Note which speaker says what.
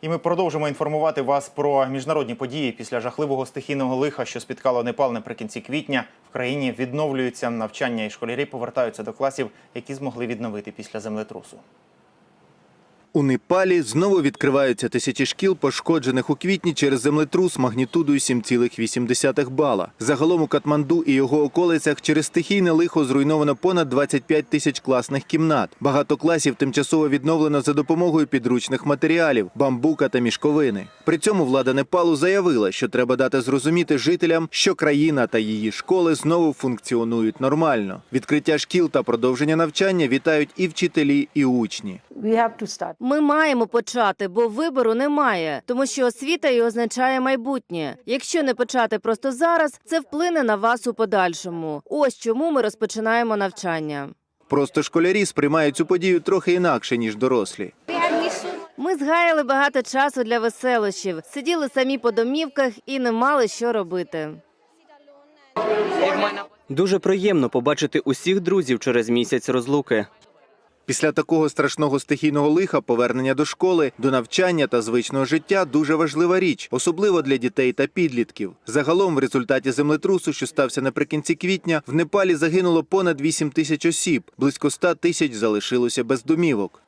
Speaker 1: І ми продовжимо інформувати вас про міжнародні події після жахливого стихійного лиха, що спіткало Непал наприкінці квітня. В країні відновлюються навчання, і школярі повертаються до класів, які змогли відновити після землетрусу.
Speaker 2: У Непалі знову відкриваються тисячі шкіл, пошкоджених у квітні через землетрус магнітудою 7,8 бала. Загалом у Катманду і його околицях через стихійне лихо зруйновано понад 25 тисяч класних кімнат. Багато класів тимчасово відновлено за допомогою підручних матеріалів, бамбука та мішковини. При цьому влада Непалу заявила, що треба дати зрозуміти жителям, що країна та її школи знову функціонують нормально. Відкриття шкіл та продовження навчання вітають і вчителі, і учні.
Speaker 3: We have to start.
Speaker 4: Ми маємо почати, бо вибору немає, тому що освіта і означає майбутнє. Якщо не почати просто зараз, це вплине на вас у подальшому. Ось чому ми розпочинаємо навчання.
Speaker 2: Просто школярі сприймають цю подію трохи інакше ніж дорослі.
Speaker 4: Ми згаяли багато часу для веселощів, сиділи самі по домівках і не мали що робити.
Speaker 5: Дуже приємно побачити усіх друзів через місяць розлуки.
Speaker 2: Після такого страшного стихійного лиха повернення до школи, до навчання та звичного життя дуже важлива річ, особливо для дітей та підлітків. Загалом, в результаті землетрусу, що стався наприкінці квітня, в Непалі загинуло понад 8 тисяч осіб, близько 100 тисяч залишилося без домівок.